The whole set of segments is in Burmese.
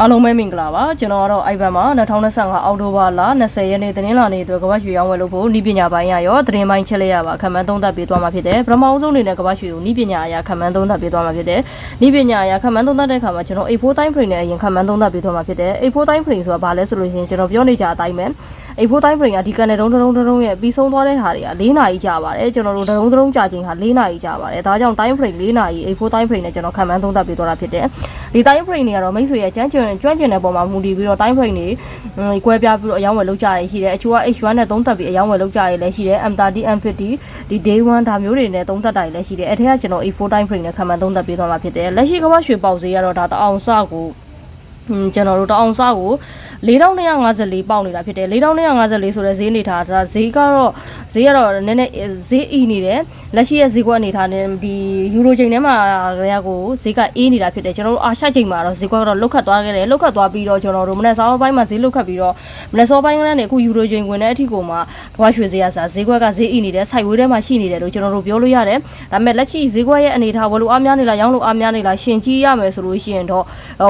အားလုံးပဲမင်္ဂလာပါကျွန်တော်ကတော့ Ivan ပါ2025အောက်တိုဘာလ20ရက်နေ့သတင်းလာနေ့အတွက်ကမ္ဘာရွှေရောင်းဝယ်လို့ဖို့ဤပညာပိုင်းရရောသတင်းပိုင်းချက်လက်ရပါခံမှန်းသုံးသပ်ပေးသွားမှာဖြစ်တယ်ပထမအဆုံးအနေနဲ့ကမ္ဘာရွှေကိုဤပညာအရာခံမှန်းသုံးသပ်ပေးသွားမှာဖြစ်တယ်ဤပညာအရာခံမှန်းသုံးသပ်တဲ့အခါမှာကျွန်တော် A4 time frame နဲ့အရင်ခံမှန်းသုံးသပ်ပေးသွားမှာဖြစ်တယ် A4 time frame ဆိုတာဘာလဲဆိုလို့ရှိရင်ကျွန်တော်ပြောနေကြအတိုင်းပဲ A4 time frame ကဒီကန်တဲ့တုံးတုံးတုံးရဲ့ပြီးဆုံးသွားတဲ့ဟာတွေက၄နာရီကြာပါတယ်ကျွန်တော်တို့တုံးတုံးကြာချိန်ဟာ၄နာရီကြာပါတယ်ဒါကြောင့် time frame ၄နာရီ A4 time frame နဲ့ကျွန်တော်ခံမှန်းသုံးသပ်ပေးသွားတာဖြစ်တယ်ဒီ time frame တွေကတော့မိတ်ဆွေရဲ့ကြမ်းကြွကျွမ်းကျင်တဲ့ပုံမှာမူတည်ပြီးတော့ time frame တွေကွဲပြားပြီးတော့အယောင်းဝယ်လောက်ကြရရှိတယ်အချို့က H1 နဲ့သုံးသက်ပြီးအယောင်းဝယ်လောက်ကြရလည်းရှိတယ် M30 M50 ဒီ day 1ဒါမျိုးတွေနဲ့သုံးသက်တာလည်းရှိတယ်အဲထက်ကကျွန်တော် A4 time frame နဲ့ခံမှန်းသုံးသက်ပေးသွားမှာဖြစ်တယ်လက်ရှိကမ္ဘာရွှေပေါက်ဈေးကတော့ဒါတအောင်စကိုဟွန်းကျွန်တော်တို့တအောင်စကို 4254ပေါက်နေတာဖြစ်တယ်4254ဆိုတဲ့ဈေးအနေထားဒါဈေးကတော့ဈေးကတော့နည်းနည်းဈေးအီနေတယ်လက်ရှိရဲ့ဈေးကွက်အနေထားနဲ့ဒီယူရိုချိန်ထဲမှာကလေးကိုဈေးကအေးနေတာဖြစ်တယ်ကျွန်တော်တို့အာရှချိန်မှာတော့ဈေးကွက်ကတော့လုတ်ခတ်သွားခဲ့တယ်လုတ်ခတ်သွားပြီးတော့ကျွန်တော်တို့မနေ့စောပိုင်းမှာဈေးလုတ်ခတ်ပြီးတော့မနေ့စောပိုင်းကနေအခုယူရိုချိန်ဝင်တဲ့အထိကိုမှကမ္ဘာရွှေဈေးကစားဈေးကွက်ကဈေးအီနေတယ်စိုက်ဝေးထဲမှာရှိနေတယ်လို့ကျွန်တော်တို့ပြောလို့ရတယ်ဒါပေမဲ့လက်ရှိဈေးကွက်ရဲ့အနေထားဝယ်လို့အားများနေလားရောင်းလို့အားများနေလားရှင်ကြီးရမယ်ဆိုလို့ရှိရင်တော့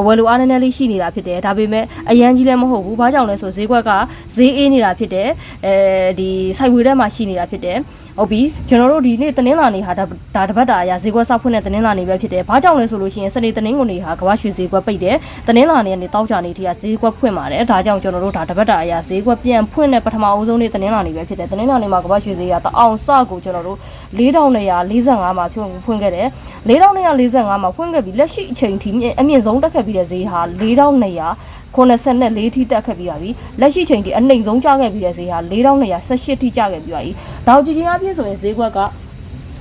ဝယ်လို့အားနည်းနည်းလေးရှိနေတာဖြစ်တယ်ဒါပေမဲ့အရန်ကြီးလည်းမဟုတ်ဘူးဘာကြောင့်လဲဆိုဈေးကွက်ကဈေးအေးနေတာဖြစ်တယ်အဲဒီစိုက်ဝေးထဲမှာရှိနေတာဖြစ်တယ် ဟုတ်ပြီကျွန်တော်တို့ဒီနေ့တင်းလာနေဟာဒါဒါတပတ်တာအရာဈေးကွက်စောက်ဖွင့်တဲ့တင်းလာနေပဲဖြစ်တယ်ဘာကြောင့်လဲဆိုလို့ရှိရင်စနေတင်းကုန်နေဟာကမ္ဘာရွှေဈေးကွက်ပိတ်တယ်တင်းလာနေကနေတောက်ချနေထိကဈေးကွက်ဖွင့်ပါတယ်ဒါကြောင့်ကျွန်တော်တို့ဒါတပတ်တာအရာဈေးကွက်ပြန်ဖွင့်တဲ့ပထမအဦးဆုံးနေ့တင်းလာနေပဲဖြစ်တယ်တင်းလာနေမှာကမ္ဘာရွှေဈေးကတအောင်စကိုကျွန်တော်တို့4945မှာဖွင့်ဖွင့်ခဲ့တယ်4945မှာဖွင့်ခဲ့ပြီးလက်ရှိအချိန်ထိအမြင့်ဆုံးတက်ခဲ့ပြီးတဲ့ဈေးဟာ4200 84ထိတက်ခဲ့ပြီးပါပြီလက်ရှိချိန်ထိအနှိမ်ဆုံးကျခဲ့ပြီးတဲ့ဈေးဟာ4218ထိကျခဲ့ပြီးပါပြီဒေါက်ကြည်ချင်းအပြည့်ဆိုရင်ဈေးကွက်က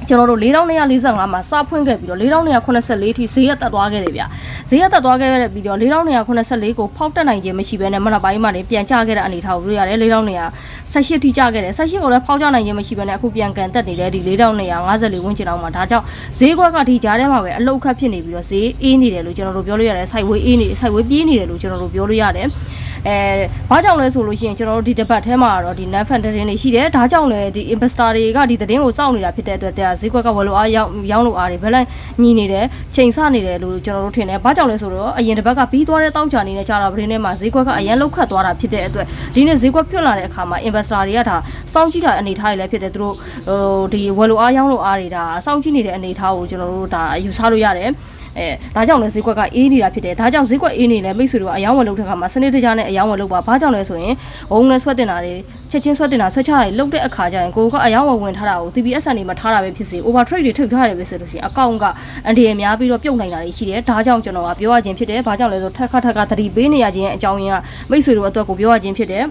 ကျွန်တော်တို့4245မှာစဖွင့်ခဲ့ပြီးတော့4284ထိဈေးရတက်သွားခဲ့တယ်ဗျဈေးရတက်သွားခဲ့တဲ့ပြီးတော့4284ကိုဖောက်တက်နိုင်ခြင်းမရှိဘဲနဲ့မနက်ပိုင်းမှာနေပြန်ကျခဲ့တဲ့အနေထားကိုတွေ့ရတယ်4218ထိကျခဲ့တယ်18ကိုလည်းဖောက်ကျနိုင်ခြင်းမရှိဘဲနဲ့အခုပြန်ကန်တက်နေတယ်ဒီ4254ဝန်းကျင်အောင်မှာဒါကြောင့်ဈေးကွက်ကဒီကြားထဲမှာပဲအလုတ်ခတ်ဖြစ်နေပြီးတော့ဈေးအေးနေတယ်လို့ကျွန်တော်တို့ပြောလို့ရတယ် site way အေးနေ site way ပြေးနေတယ်လို့ကျွန်တော်တို့ပြောလို့ရတယ် အဲဘာကြောင့်လဲဆိုလို့ရှိရင်ကျွန်တော်တို့ဒီတစ်ပတ်ထဲမှာတော့ဒီ non fund သတင်းတွေရှိတယ်ဒါကြောင့်လည်းဒီ investor တွေကဒီသတင်းကိုစောင့်နေတာဖြစ်တဲ့အတွက်တရားဈေးကွက်ကဝယ်လို့အားရောက်ရောင်းလို့အားတွေဘယ်လိုက်ညီနေတယ်ချိန်ဆနေတယ်လို့ကျွန်တော်တို့ထင်တယ်ဘာကြောင့်လဲဆိုတော့အရင်တစ်ပတ်ကပြီးသွားတဲ့တောက်ချာနေတဲ့ကြာတာပရင်းထဲမှာဈေးကွက်ကအရင်လောက်ခတ်သွားတာဖြစ်တဲ့အတွက်ဒီနေ့ဈေးကွက်ပြွတ်လာတဲ့အခါမှာ investor တွေကဒါစောင့်ကြည့်တာအနေထားတွေလည်းဖြစ်တယ်သူတို့ဟိုဒီဝယ်လို့အားရောင်းလို့အားတွေဒါစောင့်ကြည့်နေတဲ့အနေထားကိုကျွန်တော်တို့ဒါယူဆလို့ရတယ် အဲဒါကြောင့်လည်းဈေးကွက်ကအေးနေတာဖြစ်တယ်ဒါကြောင့်ဈေးကွက်အေးနေလဲမိတ်ဆွေတို့ကအယောင်းဝယ်လုပ်တဲ့ခါမှာစနစ်တကျနဲ့အယောင်းဝယ်လုပ်ပါဘာကြောင့်လဲဆိုရင်ဝုန်းနဲ့ဆွဲတင်တာတွေချက်ချင်းဆွဲတင်တာဆွဲချတာတွေလုပ်တဲ့အခါကျရင်ကိုကအယောင်းဝယ်ဝင်ထားတာကို TPS အနေမှာထားတာပဲဖြစ်စေ over trade တွေထုတ်ထားရတယ်ပဲဆိုလို့ရှိရင်အကောင့်ကအန်ဒီရများပြီးတော့ပြုတ်နိုင်တာတွေရှိတယ်ဒါကြောင့်ကျွန်တော်ကပြောရခြင်းဖြစ်တယ်ဘာကြောင့်လဲဆိုထက်ခါထက်ကသတိပေးနေရခြင်းအကြောင်းရင်းကမိတ်ဆွေတို့အတွက်ကိုပြောရခြင်းဖြစ်တယ်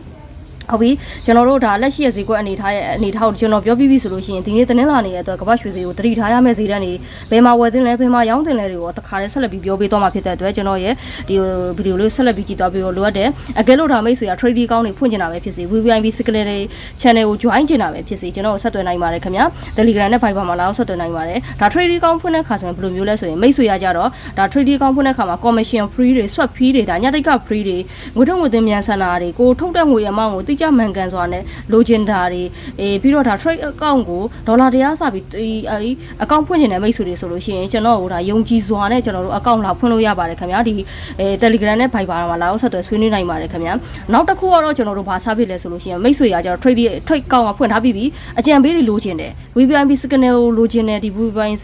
ဟုတ်ပြီကျွန်တော်တို့ဒါလက်ရှိရဲ့ဈေးကွက်အနေထားရဲ့အနေထားကိုကျွန်တော်ပြောပြပြီဆိုလို့ရှိရင်ဒီနေ့တင်းလာနေတဲ့အတွက်ကမ္ဘာရွှေဈေးကိုတတိထားရမယ့်ဈေးတန်းတွေဘယ်မှာဝယ်သင့်လဲဘယ်မှာရောင်းသင့်လဲတွေကိုတခါတည်းဆက်လက်ပြီးပြောပေးသွားမှာဖြစ်တဲ့အတွက်ကျွန်တော်ရဲ့ဒီဗီဒီယိုလေးဆက်လက်ပြီးကြည့်သွားပြီးတော့လိုအပ်တယ်အကယ်လို့ဒါမိတ်ဆွေက trading ကောင်းတွေဖွင့်ကျင်တာပဲဖြစ်စေ VVIP signal တွေ channel ကို join ကျင်တာပဲဖြစ်စေကျွန်တော်ဆက်သွယ်နိုင်ပါတယ်ခင်ဗျာ Telegram နဲ့ Viber မှာလာအောင်ဆက်သွယ်နိုင်ပါတယ်ဒါ trading ကောင်းဖွင့်တဲ့ခါဆိုရင်ဘယ်လိုမျိုးလဲဆိုရင်မိတ်ဆွေရကြတော့ဒါ trading ကောင်းဖွင့်တဲ့ခါမှာ commission free တွေ swap fee တွေဒါညတိတ်က free တွေငွေထုတ်ငွေသွင်းမြန်ဆန္ဒတွေကိုထုတ်တဲ့ငွေအမောင်းကိုတိကျမှန်ကန်စွာနဲ့လိုချင်တာတွေအေးပြီးတော့ဒါ trade account ကိုဒေါ်လာတရားစပြီးဒီအဲဒီ account ဖွင့်နေတဲ့မိတ်ဆွေတွေဆိုလို့ရှိရင်ကျွန်တော်တို့ဒါယုံကြည်စွာနဲ့ကျွန်တော်တို့ account လာဖွင့်လို့ရပါတယ်ခင်ဗျာဒီအဲ Telegram နဲ့ Viber မှာလာအောင်ဆက်သွယ်ဆွေးနွေးနိုင်ပါတယ်ခင်ဗျာနောက်တစ်ခုကတော့ကျွန်တော်တို့ဘာ service လဲဆိုလို့ရှိရင်မိတ်ဆွေကကျွန်တော် trade trade account ကဖွင့်ထားပြီးပြီအကြံပေးတွေလိုချင်တယ် VPN signal ကိုလိုချင်တယ်ဒီ VPN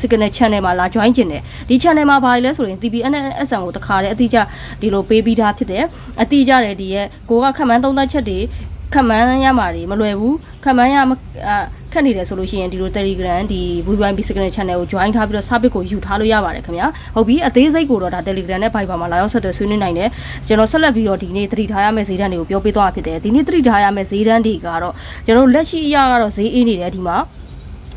signal channel မှာလာ join ချင်တယ်ဒီ channel မှာဘာလဲဆိုရင် TPN နဲ့ SM ကိုတခါတည်းအတိအကျဒီလိုပေးပြီးသားဖြစ်တယ်အတိအကျတယ်ဒီရဲ့ကိုကခက်မှန်းသုံးသက်ချက်တွေခက်မှန်းရမှာတွေမလွယ်ဘူးခက်မှန်းရခက်နေတယ်ဆိုလို့ရှိရင်ဒီလို Telegram ဒီ VPN Signal Channel ကို join ထားပြီးတော့ service ကိုယူထားလို့ရပါတယ်ခင်ဗျာဟုတ်ပြီအသေးစိတ်ကိုတော့ဒါ Telegram နဲ့ Viber မှာလာရောက်ဆက်သွယ်ဆွေးနွေးနိုင်တယ်ကျွန်တော်ဆက်လက်ပြီးတော့ဒီနေ့သတိထားရမယ့်ဈေးတန်းတွေကိုပြောပြသွားမှာဖြစ်တယ်ဒီနေ့သတိထားရမယ့်ဈေးတန်းတွေကတော့ကျွန်တော်လက်ရှိအရာကတော့ဈေးအေးနေတယ်ဒီမှာ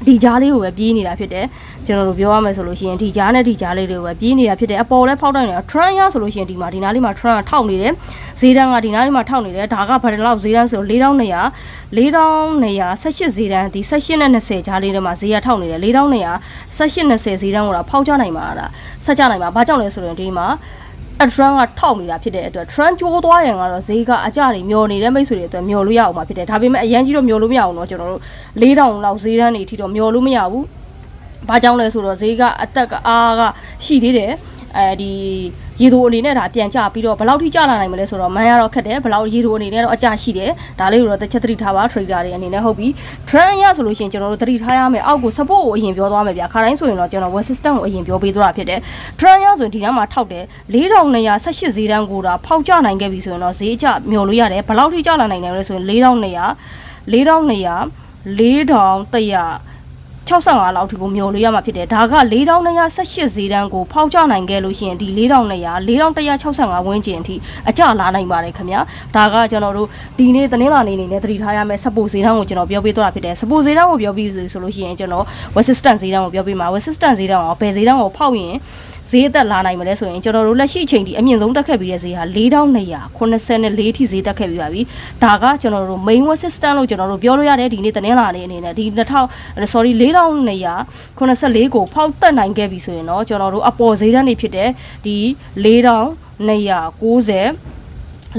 ဒီကြားလေးကိုပဲပြေးနေတာဖြစ်တယ်ကျွန်တော်တို့ပြောရမယ်ဆိုလို့ရှိရင်ဒီကြားနဲ့ဒီကြားလေးတွေကိုပဲပြေးနေတာဖြစ်တယ်အပေါ်လဲဖောက်တိုင်းနေတာ trend ရဆိုလို့ရှိရင်ဒီမှာဒီနားလေးမှာ trend ထောက်နေတယ်ဈေးတန်းကဒီနားလေးမှာထောက်နေတယ်ဒါကဘာလောက်ဈေးတန်းဆို4200 4200 18ဈေးတန်းဒီ18နဲ့20ကြားလေးတွေမှာဈေးရထောက်နေတယ်4200 18 20ဈေးတန်းကိုတော့ဖောက်ချနိုင်မှာလားဆက်ချနိုင်မှာဘာကြောင့်လဲဆိုရင်ဒီမှာ အထရန်ကထောက်နေတာဖြစ်တဲ့အတွက် trend ကျိုးသွားရင်ကတော့ဈေးကအကြတွေမျောနေတဲ့မိတ်ဆွေတွေအတွက်မျောလို့ရအောင်မှာဖြစ်တယ်ဒါပေမဲ့အရန်ကြီးတော့မျောလို့မရအောင်တော့ကျွန်တော်တို့4000လောက်ဈေးတန်းတွေအထိတော့မျောလို့မရဘူးဘာကြောင့်လဲဆိုတော့ဈေးကအသက်ကအားကရှိသေးတယ်အဲဒီ ရေတိုအနေနဲ့ဒါပြန်ကြပြီးတော့ဘယ်လောက်ထိကြလာနိုင်မလဲဆိုတော့မန်ရတော့ခက်တယ်ဘယ်လောက်ရေတိုအနေနဲ့တော့အကြရှိတယ်ဒါလေးကိုတော့တစ်ချက်သတိထားပါ trader တွေအနေနဲ့ဟုတ်ပြီ trend ရဆိုလို့ရှိရင်ကျွန်တော်တို့သတိထားရမယ်အောက်ကို support ကိုအရင်ပြောသွားမယ်ဗျာခါတိုင်းဆိုရင်တော့ကျွန်တော် web system ကိုအရင်ပြောပေးသွားတာဖြစ်တယ် trend ရဆိုရင်ဒီနားမှာထောက်တယ်4218ဈေးတန်းကိုဒါဖောက်ကျနိုင်ခဲ့ပြီဆိုရင်တော့ဈေးအကျမျောလို့ရတယ်ဘယ်လောက်ထိကျလာနိုင်တယ်လဲဆိုရင်4200 4200 65လောက်ထိကိုမျောလို့ရမှာဖြစ်တယ်ဒါက4218ဈေးတန်းကိုဖောက်ကျနိုင်ခဲ့လို့ရှိရင်ဒီ4200 4165ဝန်းကျင်အထိအကျလာနိုင်ပါတယ်ခင်ဗျာဒါကကျွန်တော်တို့ဒီနေ့သတင်းလာနေနေနဲ့သတိထားရမယ်စပိုဈေးတန်းကိုကျွန်တော်ပြောပြသွားတာဖြစ်တယ်စပိုဈေးတန်းကိုပြောပြဆိုလို့ရှိရင်ကျွန်တော် resistance ဈေးတန်းကိုပြောပြမှာ resistance ဈေးတန်းကိုဘယ်ဈေးတန်းကိုဖောက်ရင် ဈေးသက်လာနိုင်မလဲဆိုရင်ကျွန်တော်တို့လက်ရှိအချိန်ဒီအမြင့်ဆုံးတက်ခဲ့ပြီးတဲ့ဈေးဟာ4284ထိဈေးတက်ခဲ့ပြီးပါပြီဒါကကျွန်တော်တို့ main resistance လို့ကျွန်တော်တို့ပြောလို့ရတယ်ဒီနေ့သတင်းလာနေအနေနဲ့ဒီ2000 sorry 4284ကိုဖောက်တက်နိုင်ခဲ့ပြီဆိုရင်တော့ကျွန်တော်တို့အပေါ်ဈေးတန်းတွေဖြစ်တဲ့ဒီ4290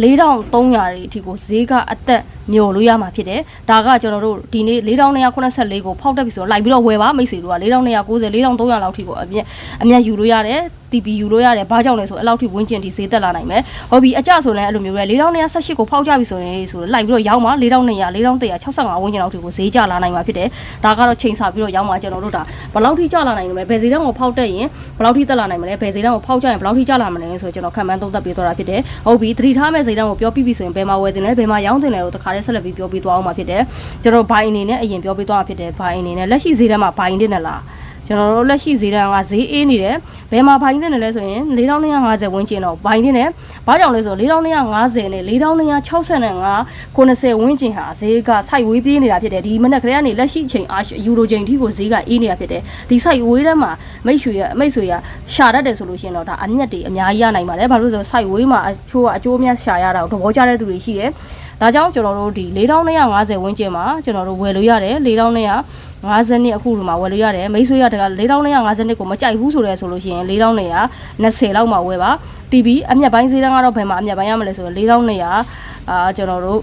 4300တွေအထိကိုဈေးကအသက် မျောလို့ရမှာဖြစ်တယ်။ဒါကကျွန်တော်တို့ဒီနေ့4284ကိုဖောက်တက်ပြီဆိုတော့လိုက်ပြီးတော့ဝယ်ပါမိတ်ဆွေတို့က4290 4300လောက်ထိကိုအမြတ်အမြတ်ယူလို့ရတယ်။ TP ယူလို့ရတယ်။ဘာကြောင့်လဲဆိုတော့အဲ့လောက်ထိဝင်းကျင်ထိဈေးတက်လာနိုင်မယ်။ဟောပြီးအကြဆိုလည်းအဲ့လိုမျိုးပဲ4218ကိုဖောက်ကြပြီဆိုရင်ဆိုတော့လိုက်ပြီးတော့ရောက်မှာ4200 4165ဝန်းကျင်လောက်ထိကိုဈေးကျလာနိုင်မှာဖြစ်တယ်။ဒါကတော့ချိန်ဆပြီးတော့ရောက်မှာကျွန်တော်တို့ဒါဘယ်လောက်ထိကျလာနိုင်မလဲ။ဘယ်ဈေးတန်းကိုဖောက်တက်ရင်ဘယ်လောက်ထိတက်လာနိုင်မလဲ။ဘယ်ဈေးတန်းကိုဖောက်ကြရင်ဘယ်လောက်ထိကျလာမလဲဆိုတော့ကျွန်တော်ခံမှန်းသုံးသပ်ပေးသွားတာဖြစ်တယ်။ဟုတ်ပြီသတိထားမဲ့ဈေးတန်းကိုပြောပြပြီဆိုရင်ဘယ်မှာဝယ်တင်လဲဘယ်မှာရောင်းတင်လဲလို့တခါတည်းဆက်လက်ပြီးပြောပြသွားအောင်မှာဖြစ်တယ်ကျွန်တော်ဘိုင်အနေနဲ့အရင်ပြောပြသွားမှာဖြစ်တယ်ဘိုင်အနေနဲ့လက်ရှိဈေးတန်းမှာဘိုင်တင်နေလားကျွန်တော်တို့လက်ရှိဈေးတန်းကဈေးအေးနေတယ်ဘယ်မှာဘိုင်းတင်နေလဲဆိုရင်4250ဝန်းကျင်တော့ဘိုင်းတင်တယ်ဘာကြောင့်လဲဆိုတော့4250နဲ့4265 90ဝန်းကျင်ဟာဈေးကစိုက်ဝေးပြေးနေတာဖြစ်တယ်ဒီမနက်ကလေးကနေလက်ရှိအချိန်အာယူရိုချိန်အထိကိုဈေးကအေးနေတာဖြစ်တယ်ဒီစိုက်ဝေးထဲမှာမိတ်ဆွေရမိတ်ဆွေရရှာတတ်တယ်ဆိုလို့ရှိရင်တော့ဒါအမျက်တွေအများကြီးရနိုင်ပါတယ်ဘာလို့လဲဆိုတော့စိုက်ဝေးမှာအချိုးကအကျိုးအမြတ်ရှာရတာကိုသဘောကျတဲ့သူတွေရှိတယ် ဒါကြောင့်ကျွန်တော်တို့ဒီ4250ဝန်းကျင်မှာကျွန်တော်တို့ဝယ်လို့ရတယ်4250နှစ်အခုလိုမှဝယ်လို့ရတယ်မိတ်ဆွေရတက4250နှစ်ကိုမကြိုက်ဘူးဆိုရဲဆိုလို့ရှိရင်4220လောက်မှဝယ်ပါ TV အမျက်ပိုင်းဈေးတန်းကတော့ဘယ်မှာအမျက်ပိုင်းရမလဲဆိုတော့4200အာကျွန်တော်တို့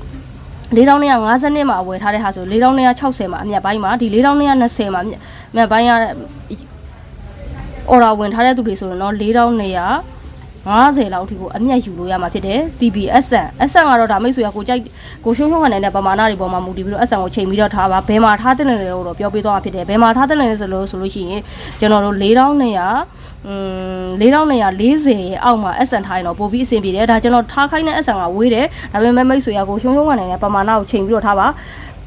4250နှစ်မှာဝယ်ထားတဲ့ဟာဆို4260မှာအမျက်ပိုင်းမှာဒီ4220မှာအမျက်ပိုင်းရတဲ့ order ဝင်ထားတဲ့သူတွေဆိုရင်တော့4200 50လောက်အထိကိုအမျက်ယူလို့ရမှာဖြစ်တယ် TBSN SN ကတော့ဒါမိတ်ဆွေကကိုကြိုက်ကိုရှုံးရှုံးခံနေတဲ့ပမာဏတွေပေါ်မှာမူတည်ပြီးတော့ SN ကိုချိန်ပြီးတော့ထားပါဘယ်မှာထားတဲ့လဲလို့တော့ပြောပြသွားမှာဖြစ်တယ်ဘယ်မှာထားတဲ့လဲဆိုလို့ဆိုလို့ရှိရင်ကျွန်တော်တို့4200อืม4240ရဲ့အောက်မှာ SN ထားရင်တော့ပိုပြီးအဆင်ပြေတယ်ဒါကျွန်တော်ထားခိုင်းတဲ့ SN ကဝေးတယ်ဒါပေမဲ့မိတ်ဆွေကကိုရှုံးရှုံးခံနေတဲ့ပမာဏကိုချိန်ပြီးတော့ထားပါ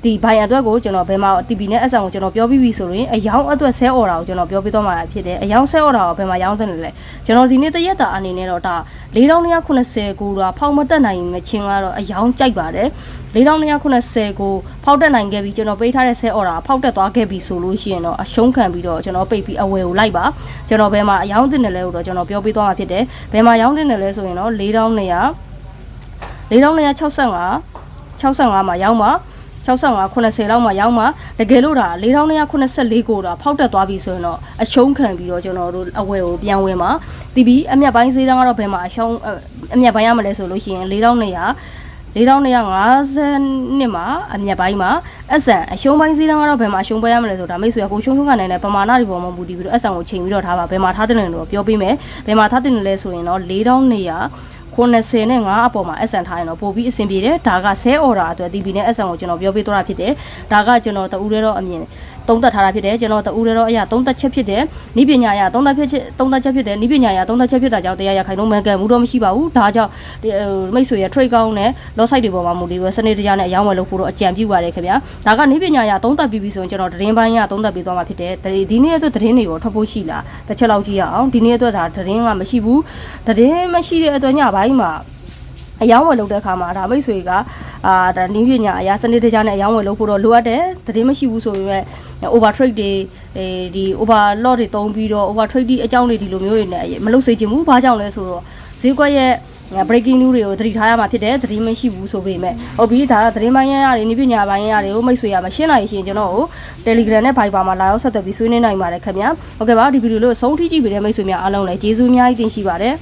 ဒီဘိုင်အတွက်ကိုကျွန်တော်ဘယ်မှာ TP နဲ့ SN ကိုကျွန်တော်ပြောပြီးပြီဆိုရင်အယောင်အတွက် sell order ကိုကျွန်တော်ပြောပြသွားမှာဖြစ်တယ်အယောင် sell order ကိုဘယ်မှာရောင်းတဲ့လဲကျွန်တော်ဒီနေ့တရက်တာအနေနဲ့တော့ဒါ4280ကိုတော့ဖောက်မတက်နိုင်မချင်းကတော့အယောင်ကြိုက်ပါတယ်4280ကိုဖောက်တက်နိုင်ခဲ့ပြီကျွန်တော်ပေးထားတဲ့ sell order ဖောက်တက်သွားခဲ့ပြီဆိုလို့ရှိရင်တော့အရှုံးခံပြီးတော့ကျွန်တော်ပိတ်ပြီးအဝယ်ကိုလိုက်ပါကျွန်တော်ဘယ်မှာအယောင်တင်တယ်လဲလို့တော့ကျွန်တော်ပြောပြသွားမှာဖြစ်တယ်ဘယ်မှာရောင်းတင်တယ်လဲဆိုရင်တော့4200 4265 65မှာရောင်းပါ 65 80လောက်မှရောက်မှတကယ်လို့ဒါ4284ကိုဒါဖောက်တက်သွားပြီဆိုရင်တော့အရှုံးခံပြီးတော့ကျွန်တော်တို့အဝယ်ကိုပြန်ဝင်ပါတီးပြီးအမျက်ပိုင်းဈေးတန်းကတော့ဘယ်မှာအရှုံးအမျက်ပိုင်းရမလဲဆိုလို့ရှိရင်4200 4250နှစ်မှာအမျက်ပိုင်းမှာအဆန်အရှုံးပိုင်းစည်းတန်းကတော့ဘယ်မှာရှုံးပွဲရမလဲဆိုတာမိတ်ဆွေကကိုရှုံးရှုံးကနိုင်တဲ့ပမာဏတွေပေါ်မှာမူတည်ပြီးတော့အဆန်ကိုချိန်ပြီးတော့ထားပါဘယ်မှာထားတဲ့လဲတော့ပြောပေးမယ်ဘယ်မှာထားတဲ့လဲဆိုရင်တော့4200 90နဲ့5အပေါ်မှာ SN ထားရင်တော့ပို့ပြီးအဆင်ပြေတယ်ဒါက10 order အတွက် TP နဲ့ SN ကိုကျွန်တော်ပြောပြသွားတာဖြစ်တယ်ဒါကကျွန်တော်တူးရဲတော့အမြင် သုံးသက်ထားတာဖြစ်တယ်ကျွန်တော်တူးရဲတော့အရာသုံးသက်ချက်ဖြစ်တယ်နိပညာအရာသုံးသက်ဖြစ်သုံးသက်ချက်ဖြစ်တယ်နိပညာအရာသုံးသက်ချက်ဖြစ်တာကြောင့်တရားရခိုင်လုံးမှန်ကန်မှုတော့မရှိပါဘူးဒါကြောင့်မိတ်ဆွေရ trade ကောင်းနဲ့ loss site တွေပေါ်မှာမူတည်ပြီးစနေတကြနဲ့အယောင်းဝယ်လုပ်ဖို့တော့အကြံပြုပါတယ်ခင်ဗျာဒါကနိပညာအရာသုံးသက်ပြီးပြီဆိုရင်ကျွန်တော်သတင်းပိုင်းရသုံးသက်ပြီးသွားမှာဖြစ်တယ်ဒီနေ့အတွက်သတင်းတွေကိုထပ်ဖို့ရှိလားတစ်ချက်လောက်ကြည့်ရအောင်ဒီနေ့အတွက်ဒါသတင်းကမရှိဘူးသတင်းမရှိတဲ့အတွက်ညပိုင်းမှာ အယောင်းဝယ်လုပ်တဲ့အခါမှာဒါမိတ်ဆွေကအာဒါနည်းပညာအရာစနစ်တကျနဲ့အယောင်းဝယ်လုပ်ဖို့တော့လိုအပ်တယ်သတင်းမရှိဘူးဆိုပေမဲ့ over trade တွေအဲဒီ over lot တွေတုံးပြီးတော့ over trade အကြောင်းတွေဒီလိုမျိုးတွေနဲ့မလုပ်စေချင်ဘူးဘာကြောင့်လဲဆိုတော့ဈေးကွက်ရဲ့ breaking news တွေကိုသတိထားရမှာဖြစ်တယ်သတင်းမရှိဘူးဆိုပေမဲ့ဟုတ်ပြီဒါကသတင်းပိုင်းရရတယ်နည်းပညာပိုင်းရရတယ်ကိုမိတ်ဆွေရမှာရှင်းနိုင်ရှင်ကျွန်တော်ကို Telegram နဲ့ Viber မှာလာရောက်ဆက်သွယ်ပြီးဆွေးနွေးနိုင်ပါတယ်ခင်ဗျာဟုတ်ကဲ့ပါဒီဗီဒီယိုလေးကိုဆုံးထိကြည့်ပြီးတဲ့မိတ်ဆွေများအားလုံးလည်းကျေးဇူးအများကြီးတင်ရှိပါတယ်